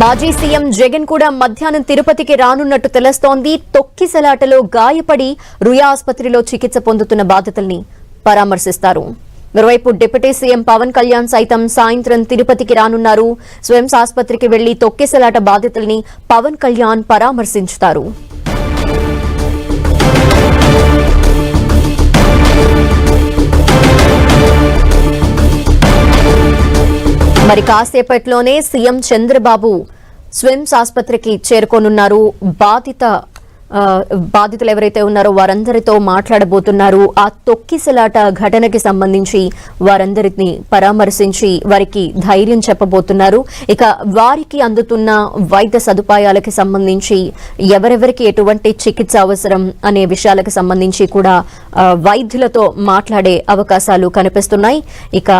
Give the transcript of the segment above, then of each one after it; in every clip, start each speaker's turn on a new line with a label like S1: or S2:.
S1: మాజీ సీఎం జగన్ కూడా మధ్యాహ్నం తిరుపతికి రానున్నట్టు తెలుస్తోంది. తొక్కిసలాటలో గాయపడి రుయా ఆసుపత్రిలో చికిత్స పొందుతున్న బాధితుల్ని పరామర్శిస్తారు. మరోవైపు డిప్యూటీ సీఎం పవన్ కళ్యాణ్ సైతం సాయంత్రం తిరుపతికి రానున్నారు. స్వయంస్ ఆసుపత్రికి వెళ్ళి తొక్కిసలాట బాధితుల్ని పవన్ కళ్యాణ్ పరామర్శించుతారు. మరి కాసేపట్లోనే సీఎం చంద్రబాబు స్విమ్స్ ఆసుపత్రికి చేరుకోనున్నారు. బాధిత బాధితులు ఎవరైతే ఉన్నారో వారందరితో మాట్లాడబోతున్నారు. ఆ తొక్కిసలాట ఘటనకి సంబంధించి వారందరిని పరామర్శించి వారికి ధైర్యం చెప్పబోతున్నారు. ఇక వారికి అందుతున్న వైద్య సదుపాయాలకి సంబంధించి ఎవరెవరికి ఎటువంటి చికిత్స అవసరం అనే విషయాలకు సంబంధించి కూడా వైద్యులతో మాట్లాడే అవకాశాలు కనిపిస్తున్నాయి. ఇక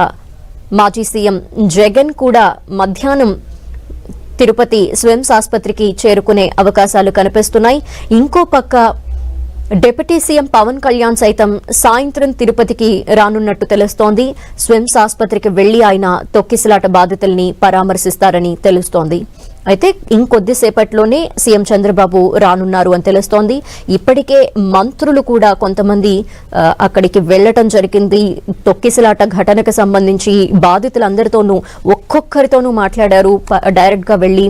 S1: మాజీ సీఎం జగన్ కూడా మధ్యాహ్నం తిరుపతి స్విమ్స్ ఆసుపత్రికి చేరుకునే అవకాశాలు కనిపిస్తున్నాయి. ఇంకో పక్క డిప్యూటీ సీఎం పవన్ కళ్యాణ్ సైతం సాయంత్రం తిరుపతికి రానున్నట్టు తెలుస్తోంది. స్విమ్స్ ఆసుపత్రికి వెళ్ళి ఆయన తొక్కిసలాట బాధితుల్ని పరామర్శిస్తారని తెలుస్తోంది. అయితే ఇంకొద్దిసేపట్లోనే సీఎం చంద్రబాబు రానున్నారు అని తెలుస్తోంది. ఇప్పటికే మంత్రులు కూడా కొంతమంది అక్కడికి వెళ్ళటం జరిగింది. తొక్కిసలాట ఘటనకు సంబంధించి బాధితులందరితోనూ ఒక్కొక్కరితోనూ మాట్లాడారు. డైరెక్ట్గా డైరెక్ట్గా వెళ్ళి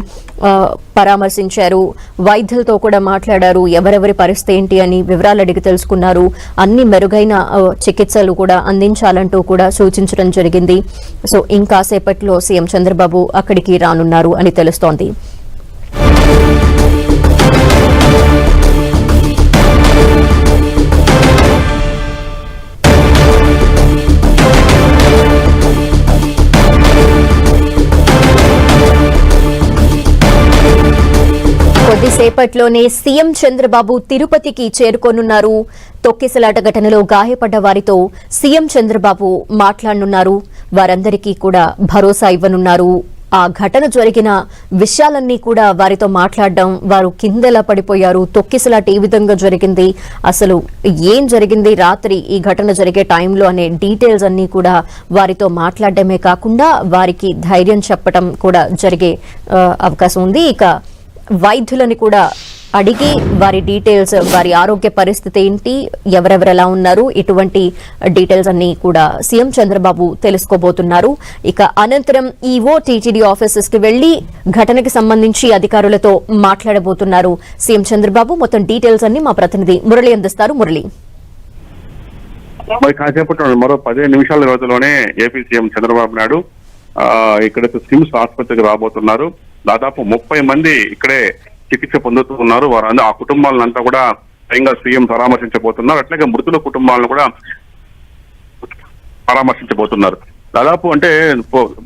S1: పరామర్శించారు. వైద్యులతో కూడా మాట్లాడారు. ఎవరెవరి పరిస్థితి ఏంటి అని వివరాలు అడిగి తెలుసుకున్నారు. అన్ని మెరుగైన చికిత్సలు కూడా అందించాలంటూ కూడా సూచించడం జరిగింది. సో ఇంకాసేపట్లో సీఎం చంద్రబాబు అక్కడికి రానున్నారు అని తెలుస్తోంది. కొద్దిసేపట్లోనే సీఎం చంద్రబాబు తిరుపతికి చేరుకోనున్నారు. తొక్కిసలాట ఘటనలో గాయపడ్డ వారితో సీఎం చంద్రబాబు మాట్లాడనున్నారు. వారందరికీ కూడా భరోసా ఇవ్వనున్నారు. ఆ ఘటన జరిగిన విషయాలన్నీ కూడా వారితో మాట్లాడడం వారు కిందలా పడిపోయారు తొక్కిసలాట ఏ విధంగా జరిగింది. అసలు ఏం జరిగింది? రాత్రి ఈ ఘటన జరిగే టైంలో అనే డీటెయిల్స్ అన్నీ కూడా వారితో మాట్లాడడమే కాకుండా వారికి ధైర్యం చెప్పడం కూడా జరిగే అవకాశం ఉంది. ఇక వైద్యులని కూడా అడిగి వారి డీటెయిల్స్ వారి ఆరోగ్య పరిస్థితి ఏంటి ఎవరెవరు ఎలా ఉన్నారు ఇటువంటి డీటెయిల్స్ అన్ని కూడా సీఎం చంద్రబాబు తెలుసుకోబోతున్నారు. ఇక అనంతరం ఈవో టీటీడీ ఆఫీసెస్కి వెళ్ళి ఘటనకి సంబంధించి అధికారులతో మాట్లాడబోతున్నారు సీఎం చంద్రబాబు. మొత్తం డీటెయిల్స్ అన్ని మా ప్రతినిధి మురళి అందిస్తారు. మురళి.
S2: మరి కాసేపట్లో మరో పదిహేను నిమిషాల రోజులోనే ఏపీ సీఎం చంద్రబాబు నాయుడు ఆ, ఇక్కడ సిమ్స్ ఆసుపత్రికి రాబోతున్నారు. దాదాపు ముప్పై మంది ఇక్కడే చికిత్స పొందుతూ ఉన్నారు వారందరూ ఆ కుటుంబాలంతా కూడా స్వయంగా సీఎం పరామర్శించబోతున్నారు. అట్లాగే మృతుల కుటుంబాలను కూడా పరామర్శించబోతున్నారు. దాదాపు అంటే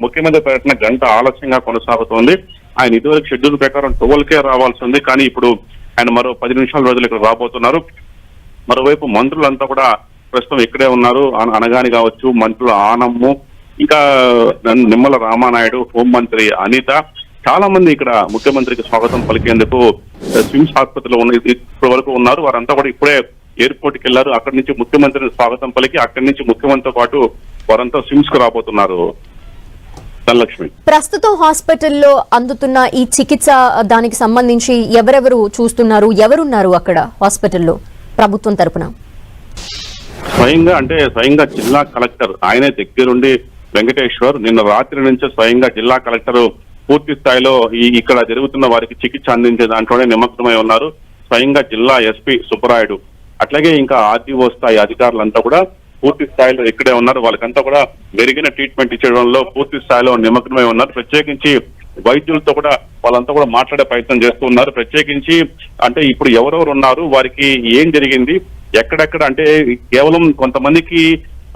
S2: ముఖ్యమంత్రి పర్యటన గంట ఆలస్యంగా కొనసాగుతోంది. ఆయన ఇదివరకు షెడ్యూల్ ప్రకారం టువల్కే రావాల్సి ఉంది. కానీ ఇప్పుడు ఆయన మరో పది నిమిషాల రోజులు ఇక్కడ రాబోతున్నారు. మరోవైపు మంత్రులంతా కూడా ప్రస్తుతం ఇక్కడే ఉన్నారు. అనగాని కావచ్చు మంత్రులు ఆనమ్ము ఇంకా నిమ్మల రామానాయుడు హోంమంత్రి అనిత చాలా మంది ఇక్కడ ముఖ్యమంత్రికి స్వాగతం పలికేందుకు స్విమ్స్ ఆసుపత్రిలో ఉన్న ఇప్పటి వరకు ఉన్నారు. వారంతా కూడా ఇప్పుడే ఎయిర్పోర్ట్కి వెళ్ళారు అక్కడి నుంచి ముఖ్యమంత్రిని స్వాగతం పలికి అక్కడి నుంచి ముఖ్యమంత్రితో పాటు వారంతా స్విమ్స్కు రాబోతున్నారు
S1: ప్రస్తుతం హాస్పిటల్లో అందుతున్న ఈ చికిత్స దానికి సంబంధించి ఎవరెవరు చూస్తున్నారు? ఎవరున్నారు అక్కడ హాస్పిటల్లో ప్రభుత్వం తరపున?
S2: స్వయంగా అంటే స్వయంగా జిల్లా కలెక్టర్ ఆయనే దగ్గరుండి వెంకటేశ్వర్ నిన్న రాత్రి నుంచే స్వయంగా జిల్లా కలెక్టర్ పూర్తి స్థాయిలో ఈ ఇక్కడ జరుగుతున్న వారికి చికిత్స అందించే దాంట్లోనే నిమగ్నమై ఉన్నారు. స్వయంగా జిల్లా ఎస్పీ సుబ్బరాయుడు. అట్లాగే ఇంకా ఆర్టీఓ స్థాయి అధికారులంతా కూడా పూర్తి స్థాయిలో ఇక్కడే ఉన్నారు. వాళ్ళకంతా కూడా మెరుగైన ట్రీట్మెంట్ ఇచ్చడంలో పూర్తి స్థాయిలో నిమగ్నమై ఉన్నారు. ప్రత్యేకించి వైద్యులతో కూడా వాళ్ళంతా కూడా మాట్లాడే ప్రయత్నం చేస్తూ ఉన్నారు. ప్రత్యేకించి అంటే ఇప్పుడు ఎవరెవరు ఉన్నారు? వారికి ఏం జరిగింది? ఎక్కడెక్కడ అంటే కేవలం కొంతమందికి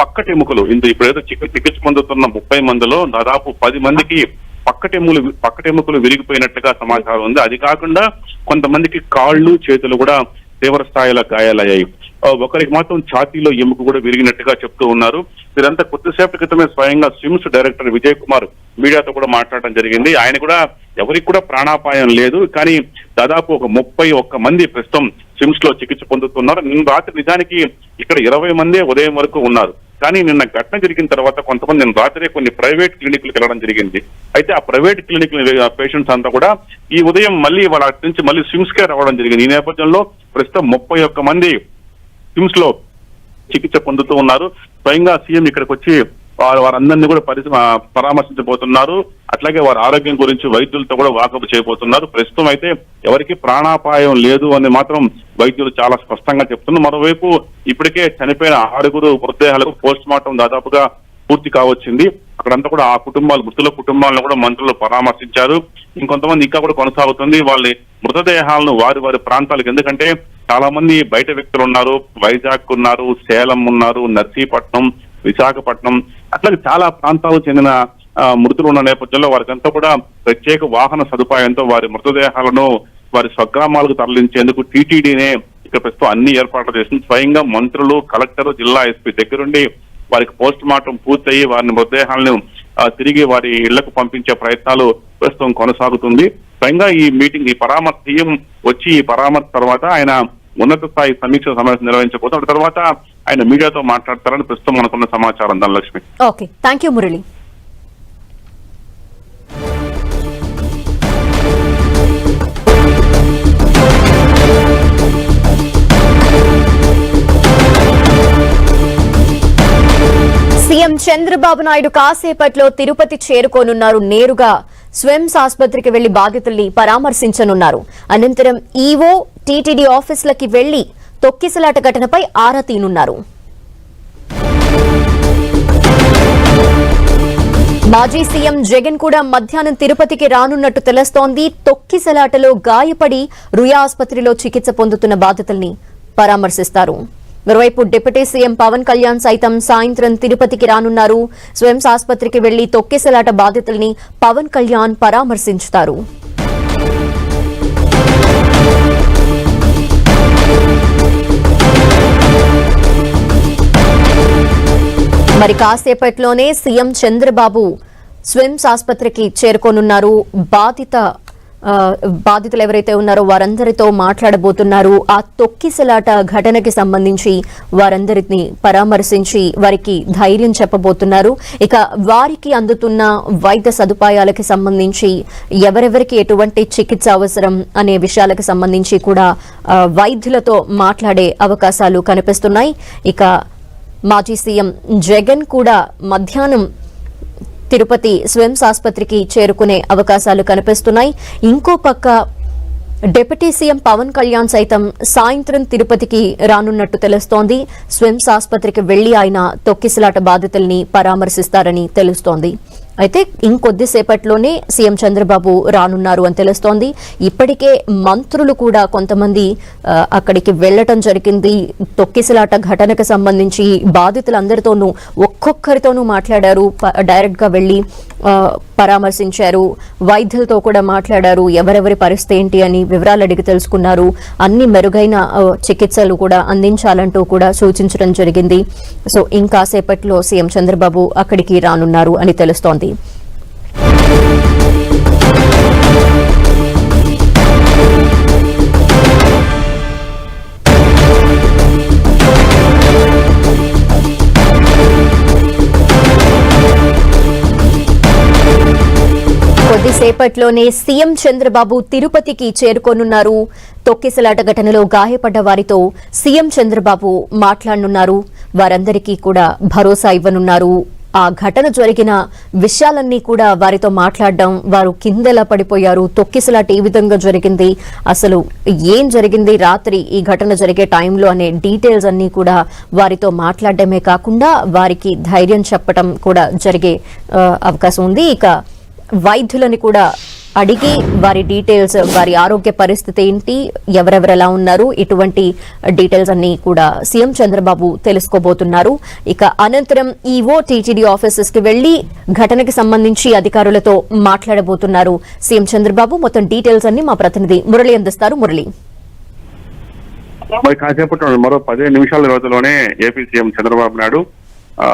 S2: పక్కటెముకలు ఇంత ఇప్పుడు ఏదో చికిత్స పొందుతున్న ముప్పై మందిలో దాదాపు పది మందికి పక్కటెములు పక్కటెముకలు విరిగిపోయినట్లుగా సమాచారం ఉంది. అది కాకుండా కొంతమందికి కాళ్ళు చేతులు కూడా తీవ్ర స్థాయిలో గాయాలయ్యాయి. ఒకరికి మాత్రం ఛాతీలో ఎముక కూడా విరిగినట్టుగా చెప్తూ ఉన్నారు. వీరంతా కొద్దిసేపటి క్రితమే స్వయంగా స్విమ్స్ డైరెక్టర్ విజయ్ కుమార్ మీడియాతో కూడా మాట్లాడడం జరిగింది. ఆయన కూడా ఎవరికి కూడా ప్రాణాపాయం లేదు. కానీ దాదాపు ఒక ముప్పై ఒక్క మంది ప్రస్తుతం సిమ్స్లో చికిత్స పొందుతున్నారు. నిన్న రాత్రి నిజానికి ఇక్కడ ఇరవై మందే ఉదయం వరకు ఉన్నారు. కానీ నిన్న ఘటన జరిగిన తర్వాత కొంతమంది నిన్న రాత్రే కొన్ని ప్రైవేట్ క్లినిక్లకు వెళ్ళడం జరిగింది. అయితే ఆ ప్రైవేట్ క్లినిక్ పేషెంట్స్ అంతా కూడా ఈ ఉదయం మళ్ళీ వాళ్ళ అటు నుంచి మళ్ళీ సిమ్స్ కే రావడం జరిగింది. ఈ నేపథ్యంలో ప్రస్తుతం ముప్పై ఒక్క మంది సిమ్స్లో చికిత్స పొందుతూ ఉన్నారు. స్వయంగా సీఎం ఇక్కడికి వచ్చి వారు వారందరినీ కూడా పరి పరామర్శించబోతున్నారు. అట్లాగే వారి ఆరోగ్యం గురించి వైద్యులతో కూడా వాకపు చేయబోతున్నారు. ప్రస్తుతం అయితే ఎవరికి ప్రాణాపాయం లేదు అని మాత్రం వైద్యులు చాలా స్పష్టంగా చెప్తున్నారు. మరోవైపు ఇప్పటికే చనిపోయిన ఆరుగురు మృతదేహాలకు పోస్ట్ మార్టం దాదాపుగా పూర్తి కావచ్చింది. అక్కడంతా కూడా ఆ కుటుంబాలు మృతుల కుటుంబాలను కూడా మంత్రులు పరామర్శించారు. ఇంకొంతమంది ఇంకా కూడా కొనసాగుతుంది. వాళ్ళ మృతదేహాలను వారి వారి ప్రాంతాలకు. ఎందుకంటే చాలా మంది బయట వ్యక్తులు ఉన్నారు. వైజాగ్ ఉన్నారు సేలం ఉన్నారు నర్సీపట్నం విశాఖపట్నం అట్లాగే చాలా ప్రాంతాలకు చెందిన ఆ, మృతులు ఉన్న నేపథ్యంలో వారికంతా కూడా ప్రత్యేక వాహన సదుపాయంతో వారి మృతదేహాలను వారి స్వగ్రామాలకు తరలించేందుకు టీటీడీనే ఇక్కడ ప్రస్తుతం అన్ని ఏర్పాట్లు చేసింది. స్వయంగా మంత్రులు కలెక్టర్ జిల్లా ఎస్పీ దగ్గరుండి వారికి పోస్ట్ మార్టం పూర్తయి వారిని మృతదేహాలను తిరిగి వారి ఇళ్ళకు పంపించే ప్రయత్నాలు ప్రస్తుతం కొనసాగుతుంది. స్వయంగా ఈ మీటింగ్ ఈ పరామర్శ సీఎం వచ్చి ఈ పరామర్శ తర్వాత ఆయన ఉన్నత స్థాయి సమీక్ష సమావేశం నిర్వహించబోతున్నారు తర్వాత ఆయన మీడియాతో మాట్లాడతారని ప్రస్తుతం మనకున్న సమాచారం Dhanalakshmi.
S1: Okay. Thank you Murali. CM Chandrababu Naidu కాసేపట్లో తిరుపతి చేరుకోనున్నారు. నేరుగా స్వెమ్స్ ఆసుపత్రికి వెళ్ళి బాధితుల్ని పరామర్శించనున్నారు. అనంతరం ఈవో టీటీడీ ఆఫీసులకి వెళ్ళి తొక్కిసలాట ఘటనపై ఆరా తీనున్నారు. మాజీ సీఎం జగన్ కూడా మధ్యాహ్నం తిరుపతికి రానున్నట్టు తెలుస్తోంది. తొక్కిసలాటలో గాయపడి రుయా ఆసుపత్రిలో చికిత్స పొందుతున్న బాధితుల్ని పరామర్శిస్తారు. మరోవైపు డిప్యూటీ సీఎం పవన్ కళ్యాణ్ సైతం సాయంత్రం తిరుపతికి రానున్నారు. స్వయం ఆసుపత్రికి వెళ్ళి తొక్కిసలాట బాధితుల్ని పవన్ కళ్యాణ్ పరామర్శించుతారు. మరి కాసేపట్లోనే సీఎం చంద్రబాబు స్విమ్స్ ఆసుపత్రికి చేరుకోనున్నారు. బాధిత బాధితులు ఎవరైతే ఉన్నారో వారందరితో మాట్లాడబోతున్నారు. ఆ తొక్కిసలాట ఘటనకి సంబంధించి వారందరిని పరామర్శించి వారికి ధైర్యం చెప్పబోతున్నారు. ఇక వారికి అందుతున్న వైద్య సదుపాయాలకి సంబంధించి ఎవరెవరికి ఎటువంటి చికిత్స అవసరం అనే విషయాలకు సంబంధించి కూడా వైద్యులతో మాట్లాడే అవకాశాలు కనిపిస్తున్నాయి. ఇక మాజీ సీఎం జగన్ కూడా మధ్యాహ్నం తిరుపతి స్విమ్స్ ఆసుపత్రికి చేరుకునే అవకాశాలు కనిపిస్తున్నాయి. ఇంకో పక్క డిప్యూటీ సీఎం పవన్ కళ్యాణ్ సైతం సాయంత్రం తిరుపతికి రానున్నట్టు తెలుస్తోంది. స్విమ్స్ ఆసుపత్రికి వెళ్ళి ఆయన తొక్కిసలాట బాధితుల్ని పరామర్శిస్తారని తెలుస్తోంది. అయితే ఇంకొద్దిసేపట్లోనే సీఎం చంద్రబాబు రానున్నారు అని తెలుస్తోంది. ఇప్పటికే మంత్రులు కూడా కొంతమంది అక్కడికి వెళ్ళటం జరిగింది. తొక్కిసలాట ఘటనకు సంబంధించి బాధితులందరితోనూ ఒక్కొక్కరితోనూ మాట్లాడారు. డైరెక్ట్గా వెళ్ళి పరామర్శించారు. వైద్యులతో కూడా మాట్లాడారు. ఎవరెవరి పరిస్థితి ఏంటి అని వివరాలు అడిగి తెలుసుకున్నారు. అన్ని మెరుగైన చికిత్సలు కూడా అందించాలంటూ కూడా సూచించడం జరిగింది. సో ఇంకాసేపట్లో సీఎం చంద్రబాబు అక్కడికి రానున్నారు అని తెలుస్తోంది. కొద్దిసేపట్లోనే సీఎం చంద్రబాబు తిరుపతికి చేరుకోనున్నారు. తొక్కిసలాట ఘటనలో గాయపడ్డ వారితో సీఎం చంద్రబాబు మాట్లాడనున్నారు. వారందరికీ కూడా భరోసా ఇవ్వనున్నారు. ఆ ఘటన జరిగిన విషయాలన్నీ కూడా వారితో మాట్లాడడం వారు కిందెలా పడిపోయారు తొక్కిసలాట ఏ విధంగా జరిగింది అసలు ఏం జరిగింది రాత్రి ఈ ఘటన జరిగే టైంలో అనే డీటెయిల్స్ అన్నీ కూడా వారితో మాట్లాడడమే కాకుండా వారికి ధైర్యం చెప్పడం కూడా జరిగే అవకాశం ఉంది. ఇక వైద్యులని కూడా అడిగి వారి డీటెయిల్స్ వారి ఆరోగ్య పరిస్థితి ఏంటి ఎవరెవరు ఎలా ఉన్నారు ఇటువంటి డీటెయిల్స్ అన్ని కూడా సీఎం చంద్రబాబు తెలుసుకోబోతున్నారు. ఇక అనంతరం ఈవో టీటీడీ ఆఫీసెస్కి వెళ్ళి ఘటనకి సంబంధించి అధికారులతో మాట్లాడబోతున్నారు సీఎం చంద్రబాబు. మొత్తం డీటెయిల్స్ అన్ని మా ప్రతినిధి మురళి అందిస్తారు. మురళి.
S2: మరి కాసేపట్లో మరో పదిహేను నిమిషాల వ్యవధిలోనే ఏపీ సీఎం చంద్రబాబు నాయుడు ఆ,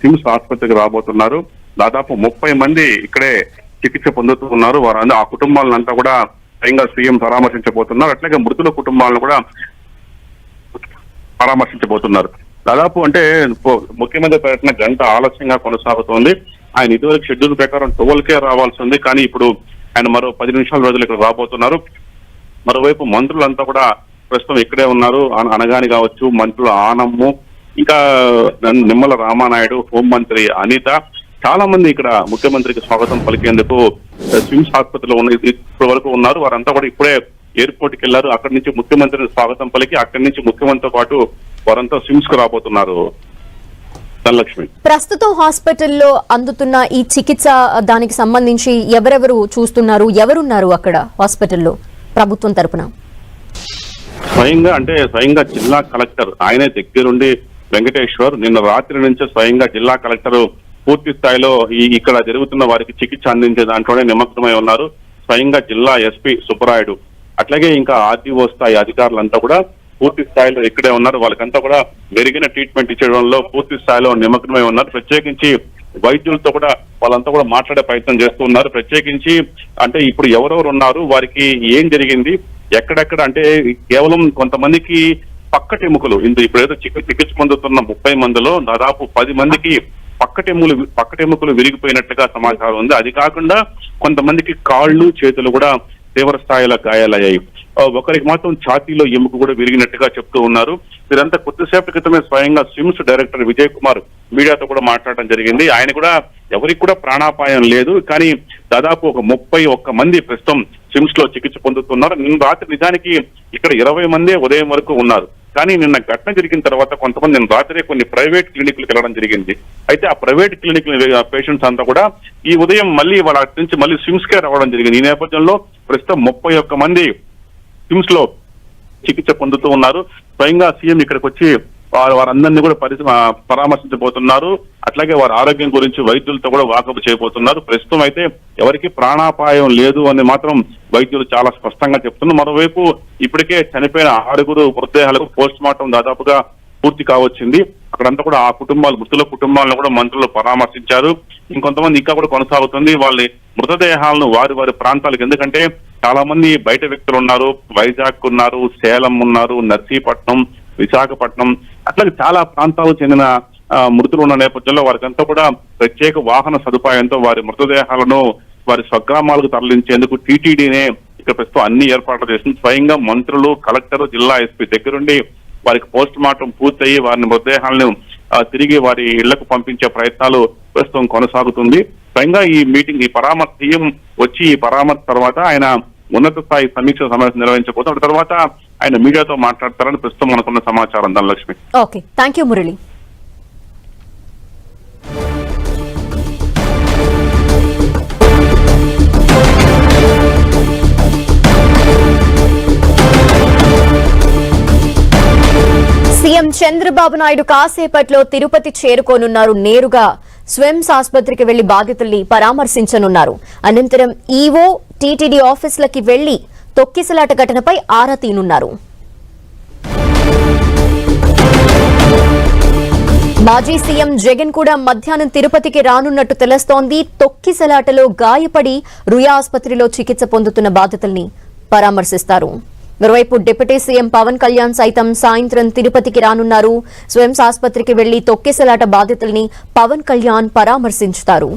S2: సిమ్స్ ఆసుపత్రికి రాబోతున్నారు. దాదాపు ముప్పై మంది ఇక్కడే చికిత్స పొందుతూ ఉన్నారు వారు ఆ కుటుంబాలంతా కూడా స్వయంగా సీఎం పరామర్శించబోతున్నారు. అట్లాగే మృతుల కుటుంబాలను కూడా పరామర్శించబోతున్నారు. దాదాపు అంటే ముఖ్యమంత్రి పర్యటన గంట ఆలస్యంగా కొనసాగుతోంది. ఆయన ఇదివరకు షెడ్యూల్ ప్రకారం ట్వెల్వ్ కే రావాల్సి ఉంది. కానీ ఇప్పుడు ఆయన మరో పది నిమిషాల రోజులు ఇక్కడ రాబోతున్నారు. మరోవైపు మంత్రులంతా కూడా ప్రస్తుతం ఇక్కడే ఉన్నారు. అనగాని కావచ్చు మంత్రులు ఆనమ్ము ఇంకా నిమ్మల రామానాయుడు హోంమంత్రి అనిత చాలా మంది ఇక్కడ ముఖ్యమంత్రికి స్వాగతం పలికేందుకు స్విమ్స్ ఆసుపత్రిలో ఉన్న ఇప్పటి వరకు ఉన్నారు. వారంతా కూడా ఇప్పుడే ఎయిర్పోర్ట్కి వెళ్ళారు అక్కడి నుంచి ముఖ్యమంత్రిని స్వాగతం పలికి అక్కడి నుంచి ముఖ్యమంత్రితో పాటు వారంతా స్విమ్స్కు రాబోతున్నారు
S1: ప్రస్తుతం హాస్పిటల్లో అందుతున్న ఈ చికిత్స దానికి సంబంధించి ఎవరెవరు చూస్తున్నారు? ఎవరున్నారు అక్కడ హాస్పిటల్లో ప్రభుత్వం తరపున?
S2: స్వయంగా అంటే స్వయంగా జిల్లా కలెక్టర్ ఆయనే దగ్గరుండి వెంకటేశ్వర్ నిన్న రాత్రి నుంచే స్వయంగా జిల్లా కలెక్టర్ పూర్తి స్థాయిలో ఈ ఇక్కడ జరుగుతున్న వారికి చికిత్స అందించే దాంట్లోనే నిమగ్నమై ఉన్నారు. స్వయంగా జిల్లా ఎస్పీ సుబ్బరాయుడు. అట్లాగే ఇంకా ఆర్టీఓ స్థాయి అధికారులంతా కూడా పూర్తి స్థాయిలో ఇక్కడే ఉన్నారు. వాళ్ళకంతా కూడా మెరుగైన ట్రీట్మెంట్ ఇచ్చడంలో పూర్తి స్థాయిలో నిమగ్నమై ఉన్నారు. ప్రత్యేకించి వైద్యులతో కూడా వాళ్ళంతా కూడా మాట్లాడే ప్రయత్నం చేస్తూ ఉన్నారు. ప్రత్యేకించి అంటే ఇప్పుడు ఎవరెవరు ఉన్నారు వారికి ఏం జరిగింది ఎక్కడెక్కడ అంటే కేవలం కొంతమందికి పక్కటెముకలు ఇందు ఇప్పుడు ఏదో చికిత్స పొందుతున్న ముప్పై మందిలో దాదాపు పది మందికి పక్కటెములు పక్కటెముకలు విరిగిపోయినట్టుగా సమాచారం ఉంది. అది కాకుండా కొంతమందికి కాళ్ళు చేతులు కూడా తీవ్ర స్థాయిలో గాయాలయ్యాయి ఒకరికి మాత్రం ఛాతీలో ఎముక కూడా విరిగినట్టుగా చెప్తూ ఉన్నారు. వీరంతా కొద్దిసేపటి క్రితమే స్వయంగా స్విమ్స్ డైరెక్టర్ విజయ్ కుమార్ మీడియాతో కూడా మాట్లాడడం జరిగింది. ఆయన కూడా ఎవరికి కూడా ప్రాణాపాయం లేదు కానీ దాదాపు ఒక ముప్పై ఒక్క మంది ప్రస్తుతం స్విమ్స్లో చికిత్స పొందుతున్నారు. నిన్న రాత్రి నిజానికి ఇక్కడ ఇరవై మందే ఉదయం వరకు ఉన్నారు. కానీ నిన్న ఘటన జరిగిన తర్వాత కొంతమంది నేను రాత్రి కొన్ని ప్రైవేట్ క్లినిక్లకు వెళ్ళడం జరిగింది. అయితే ఆ ప్రైవేట్ క్లినిక్ పేషెంట్స్ అంతా కూడా ఈ ఉదయం మళ్ళీ వాళ్ళ అటు నుంచి మళ్ళీ స్విమ్స్ కే రావడం జరిగింది. ఈ నేపథ్యంలో ప్రస్తుతం ముప్పై ఒక్క మంది స్విమ్స్లో చికిత్స పొందుతూ ఉన్నారు. స్వయంగా సీఎం ఇక్కడికి వచ్చి వారు వారందరినీ కూడా పరి పరామర్శించబోతున్నారు. అట్లాగే వారి ఆరోగ్యం గురించి వైద్యులతో కూడా వాకపు చేయబోతున్నారు. ప్రస్తుతం అయితే ఎవరికి ప్రాణాపాయం లేదు అని మాత్రం వైద్యులు చాలా స్పష్టంగా చెప్తున్నారు. మరోవైపు ఇప్పటికే చనిపోయిన ఆరుగురు మృతదేహాలకు పోస్ట్ మార్టం దాదాపుగా పూర్తి కావచ్చింది. అక్కడంతా కూడా ఆ కుటుంబాలు మృతుల కుటుంబాలను కూడా మంత్రులు పరామర్శించారు. ఇంకొంతమంది ఇంకా కూడా కొనసాగుతుంది. వాళ్ళ మృతదేహాలను వారి వారి ప్రాంతాలకు ఎందుకంటే చాలా మంది బయట వ్యక్తులు ఉన్నారు. వైజాగ్ ఉన్నారు సేలం ఉన్నారు నర్సీపట్నం విశాఖపట్నం. అట్లాగే చాలా ప్రాంతాలకు చెందిన మృతులు ఉన్న నేపథ్యంలో వారికంతా కూడా ప్రత్యేక వాహన సదుపాయంతో వారి మృతదేహాలను వారి స్వగ్రామాలకు తరలించేందుకు టీటీడీనే ఇక్కడ ప్రస్తుతం అన్ని ఏర్పాట్లు చేసింది. స్వయంగా మంత్రులు కలెక్టర్ జిల్లా ఎస్పీ దగ్గరుండి వారికి పోస్ట్ మార్టం పూర్తయి వారిని మృతదేహాలను తిరిగి వారి ఇళ్ళకు పంపించే ప్రయత్నాలు ప్రస్తుతం కొనసాగుతుంది. స్వయంగా ఈ మీటింగ్ ఈ పరామర్శ సీఎం వచ్చి ఈ పరామర్శ తర్వాత ఆయన ఉన్నత స్థాయి సమీక్ష సమావేశం నిర్వహించబోతున్నారు. తర్వాత ఆయన మీడియాతో మాట్లాడతారని ప్రస్తుతం మనకున్న సమాచారం. Dhanalakshmi.
S1: Okay. Thank you Murali. CM Chandrababu Naidu కాసేపట్లో తిరుపతి చేరుకోనున్నారు. నేరుగా స్విమ్స్ ఆసుపత్రికి వెళ్ళి బాధితుల్ని పరామర్శించనున్నారు. అనంతరం ఈవో టీటీడీ ఆఫీసులకి వెళ్ళి తొక్కిసలాట ఘటనపై ఆరా తీనున్నారు. మాజీ సీఎం జగన్ కూడా మధ్యాహ్నం తిరుపతికి రానున్నట్టు తెలుస్తోంది. తొక్కిసలాటలో గాయపడి రుయా ఆసుపత్రిలో చికిత్స పొందుతున్న బాధితుల్ని పరామర్శిస్తారు. మరోవైపు డిప్యూటీ సీఎం పవన్ కళ్యాణ్ సైతం సాయంత్రం తిరుపతికి రానున్నారు. స్వయంస్ ఆసుపత్రికి వెళ్ళి తొక్కిసలాట బాధితుల్ని పవన్ కళ్యాణ్ పరామర్శించుతారు.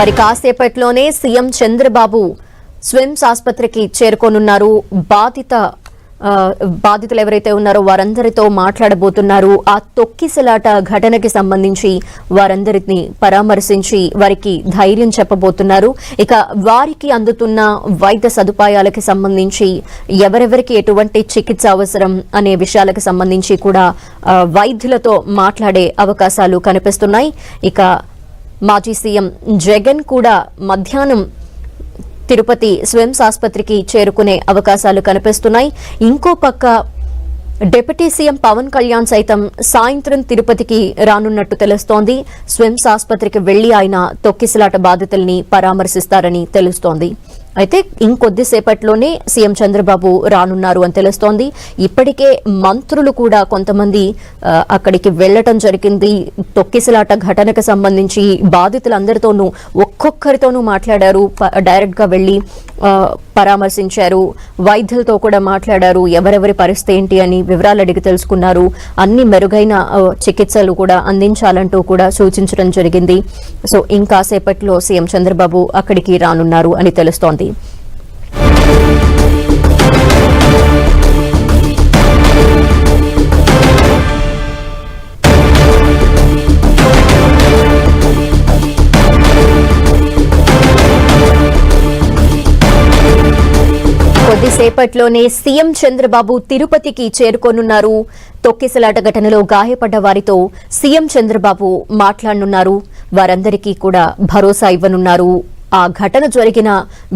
S1: మరి కాసేపట్లోనే సీఎం చంద్రబాబు స్విమ్స్ ఆసుపత్రికి చేరుకోనున్నారు. బాధిత బాధితులు ఎవరైతే ఉన్నారో వారందరితో మాట్లాడబోతున్నారు. ఆ తొక్కిసలాట ఘటనకి సంబంధించి వారందరిని పరామర్శించి వారికి ధైర్యం చెప్పబోతున్నారు. ఇక వారికి అందుతున్న వైద్య సదుపాయాలకి సంబంధించి ఎవరెవరికి ఎటువంటి చికిత్స అవసరం అనే విషయాలకు సంబంధించి కూడా వైద్యులతో మాట్లాడే అవకాశాలు కనిపిస్తున్నాయి. ఇక మాజీ సీఎం జగన్ కూడా మధ్యాహ్నం తిరుపతి స్విమ్స్ ఆసుపత్రికి చేరుకునే అవకాశాలు కనిపిస్తున్నాయి. ఇంకో పక్క డిప్యూటీ సీఎం పవన్ కళ్యాణ్ సైతం సాయంత్రం తిరుపతికి రానున్నట్టు తెలుస్తోంది. స్విమ్స్ ఆసుపత్రికి వెళ్ళి ఆయన తొక్కిసలాట బాధితుల్ని పరామర్శిస్తారని తెలుస్తోంది. అయితే ఇంకొద్దిసేపట్లోనే సీఎం చంద్రబాబు రానున్నారు అని తెలుస్తోంది. ఇప్పటికే మంత్రులు కూడా కొంతమంది అక్కడికి వెళ్ళటం జరిగింది. తొక్కిసలాట ఘటనకు సంబంధించి బాధితులందరితోనూ ఒక్కొక్కరితోనూ మాట్లాడారు. ప- డైరెక్ట్గా వెళ్ళి పరామర్శించారు. వైద్యులతో కూడా మాట్లాడారు. ఎవరెవరి పరిస్థితి ఏంటి అని వివరాలు అడిగి తెలుసుకున్నారు. అన్ని మెరుగైన చికిత్సలు కూడా అందించాలంటూ కూడా సూచించడం జరిగింది. సో ఇంకాసేపట్లో సీఎం చంద్రబాబు అక్కడికి రానున్నారు అని తెలుస్తోంది. కొద్దిసేపట్లోనే సీఎం చంద్రబాబు తిరుపతికి చేరుకోనున్నారు. తొక్కిసలాట ఘటనలో గాయపడ్డ వారితో సీఎం చంద్రబాబు మాట్లాడనున్నారు. వారందరికీ కూడా భరోసా ఇవ్వనున్నారు. ఆ ఘటన జరిగిన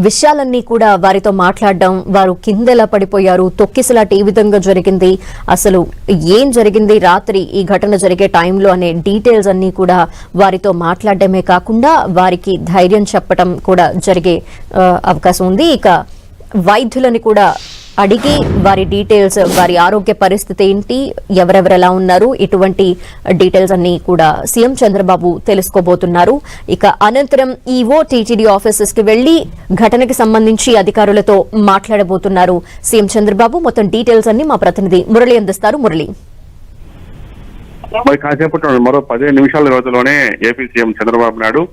S1: విషయాలన్నీ కూడా వారితో మాట్లాడడం వారు కిందెలా పడిపోయారు తొక్కిసలాట ఏ విధంగా జరిగింది అసలు ఏం జరిగింది రాత్రి ఈ ఘటన జరిగే టైంలో అనే డీటెయిల్స్ అన్నీ కూడా వారితో మాట్లాడడమే కాకుండా వారికి ధైర్యం చెప్పడం కూడా జరిగే అవకాశం ఉంది. ఇక వైద్యులని కూడా అడిగి వారి డీటెయిల్స్ వారి ఆరోగ్య పరిస్థితి ఏంటి ఎవరెవరు ఎలా ఉన్నారు ఇటువంటి డీటెయిల్స్ అన్ని కూడా సీఎం చంద్రబాబు తెలుసుకోబోతున్నారు. ఇక అనంతరం ఈవో టీటీడీ ఆఫీసెస్కి వెళ్ళి ఘటనకి సంబంధించి అధికారులతో మాట్లాడబోతున్నారు సీఎం చంద్రబాబు. మొత్తం డీటెయిల్స్ అన్ని మా ప్రతినిధి మురళి అందిస్తారు. మురళి.
S2: మరి కాసేపట్లో మరో పదిహేను నిమిషాల రోజుల్లోనే ఏపీ సీఎం చంద్రబాబు నాయుడు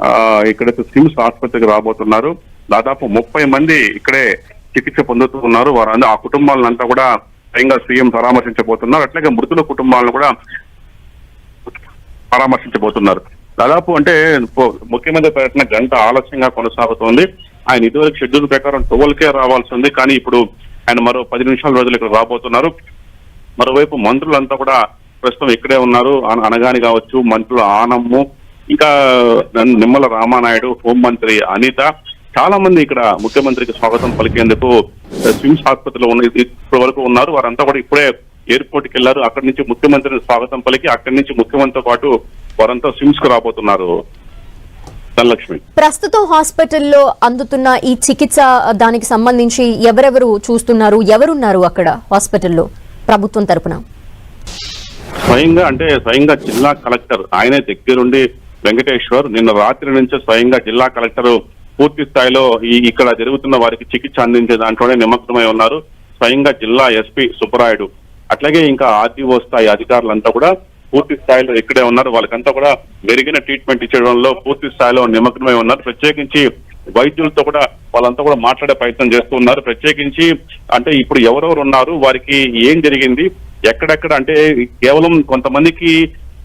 S2: ఇక్కడ ఇక్కడైతే సిమ్స్ ఆసుపత్రికి రాబోతున్నారు. దాదాపు ముప్పై మంది ఇక్కడే చికిత్స పొందుతూ ఉన్నారు వారందరూ ఆ కుటుంబాలంతా కూడా స్వయంగా సీఎం పరామర్శించబోతున్నారు. అట్లాగే మృతుల కుటుంబాలను కూడా పరామర్శించబోతున్నారు. దాదాపు అంటే ముఖ్యమంత్రి పర్యటన గంట ఆలస్యంగా కొనసాగుతోంది. ఆయన ఇదివరకు షెడ్యూల్ ప్రకారం ట్వెల్వ్ కే రావాల్సి ఉంది. కానీ ఇప్పుడు ఆయన మరో పది నిమిషాల రోజులు ఇక్కడ రాబోతున్నారు. మరోవైపు మంత్రులంతా కూడా ప్రస్తుతం ఇక్కడే ఉన్నారు. అనగాని కావచ్చు మంత్రులు ఆనమ్ము ఇంకా నిమ్మల రామానాయుడు హోంమంత్రి అనిత చాలా మంది ఇక్కడ ముఖ్యమంత్రికి స్వాగతం పలికేందుకు స్విమ్స్ ఆసుపత్రిలో ఉన్న ఇప్పటి వరకు ఉన్నారు. వారంతా కూడా ఇప్పుడే ఎయిర్పోర్ట్కి వెళ్ళారు అక్కడి నుంచి ముఖ్యమంత్రిని స్వాగతం పలికి అక్కడి నుంచి ముఖ్యమంత్రితో పాటు వారంతా స్విమ్స్కు రాబోతున్నారు
S1: ప్రస్తుతం హాస్పిటల్లో అందుతున్న ఈ చికిత్స దానికి సంబంధించి ఎవరెవరు చూస్తున్నారు? ఎవరున్నారు అక్కడ హాస్పిటల్లో ప్రభుత్వం తరపున?
S2: స్వయంగా అంటే స్వయంగా జిల్లా కలెక్టర్ ఆయనే దగ్గరుండి వెంకటేశ్వర్ నిన్న రాత్రి నుంచే స్వయంగా జిల్లా కలెక్టర్ పూర్తి స్థాయిలో ఈ ఇక్కడ జరుగుతున్న వారికి చికిత్స అందించే దాంట్లోనే నిమగ్నమై ఉన్నారు. స్వయంగా జిల్లా ఎస్పీ సుబ్బరాయుడు. అట్లాగే ఇంకా ఆర్టీఓ స్థాయి అధికారులంతా కూడా పూర్తి స్థాయిలో ఇక్కడే ఉన్నారు. వాళ్ళకంతా కూడా మెరుగైన ట్రీట్మెంట్ ఇచ్చడంలో పూర్తి స్థాయిలో నిమగ్నమై ఉన్నారు. ప్రత్యేకించి వైద్యులతో కూడా వాళ్ళంతా కూడా మాట్లాడే ప్రయత్నం చేస్తూ ఉన్నారు. ప్రత్యేకించి అంటే ఇప్పుడు ఎవరెవరు ఉన్నారు వారికి ఏం జరిగింది ఎక్కడెక్కడ అంటే కేవలం కొంతమందికి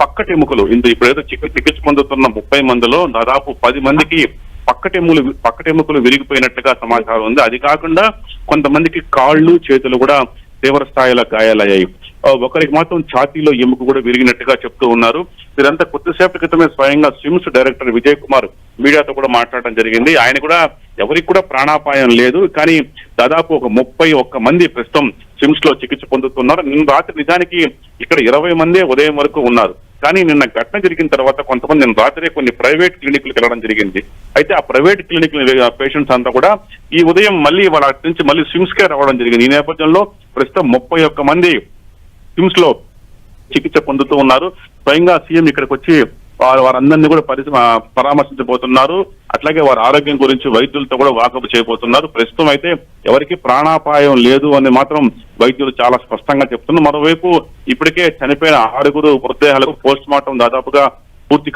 S2: పక్కటెముకలు ఇందు ఇప్పుడు ఏదో చికిత్స పొందుతున్న ముప్పై మందిలో దాదాపు పది మందికి పక్కటెములు పక్కటెముకలు విరిగిపోయినట్టుగా సమాచారం ఉంది. అది కాకుండా కొంతమందికి కాళ్ళు చేతులు కూడా తీవ్ర స్థాయిలో గాయాలయ్యాయి. ఒకరికి మాత్రం ఛాతీలో ఎముక కూడా విరిగినట్టుగా చెప్తూ ఉన్నారు. ఇదంతా కొద్దిసేపటి క్రితమే స్వయంగా స్విమ్స్ డైరెక్టర్ విజయ్ కుమార్ మీడియాతో కూడా మాట్లాడడం జరిగింది. ఆయన కూడా ఎవరికి కూడా ప్రాణాపాయం లేదు కానీ దాదాపు ఒక ముప్పై ఒక్క మంది ప్రస్తుతం స్విమ్స్లో చికిత్స పొందుతున్నారు. నిన్న రాత్రి నిజానికి ఇక్కడ ఇరవై మందే ఉదయం వరకు ఉన్నారు. కానీ నిన్న ఘటన జరిగిన తర్వాత కొంతమంది నేను రాత్రి కొన్ని ప్రైవేట్ క్లినిక్లకు వెళ్ళడం జరిగింది. అయితే ఆ ప్రైవేట్ క్లినిక్ పేషెంట్స్ అంతా కూడా ఈ ఉదయం మళ్ళీ వాళ్ళ నుంచి మళ్ళీ స్విమ్స్ కే రావడం జరిగింది. ఈ నేపథ్యంలో ప్రస్తుతం ముప్పై ఒక్క మంది స్విమ్స్లో చికిత్స పొందుతూ ఉన్నారు. స్వయంగా సీఎం ఇక్కడికి వచ్చి వారందరినీ కూడా పరి పరామర్శించబోతున్నారు. అట్లాగే వారి ఆరోగ్యం గురించి వైద్యులతో కూడా వాకపు చేయబోతున్నారు. ప్రస్తుతం అయితే ఎవరికి ప్రాణాపాయం లేదు అని మాత్రం వైద్యులు చాలా స్పష్టంగా చెప్తున్నారు. మరోవైపు ఇప్పటికే చనిపోయిన ఆరుగురు మృతదేహాలకు పోస్ట్ మార్టం దాదాపుగా పూర్తి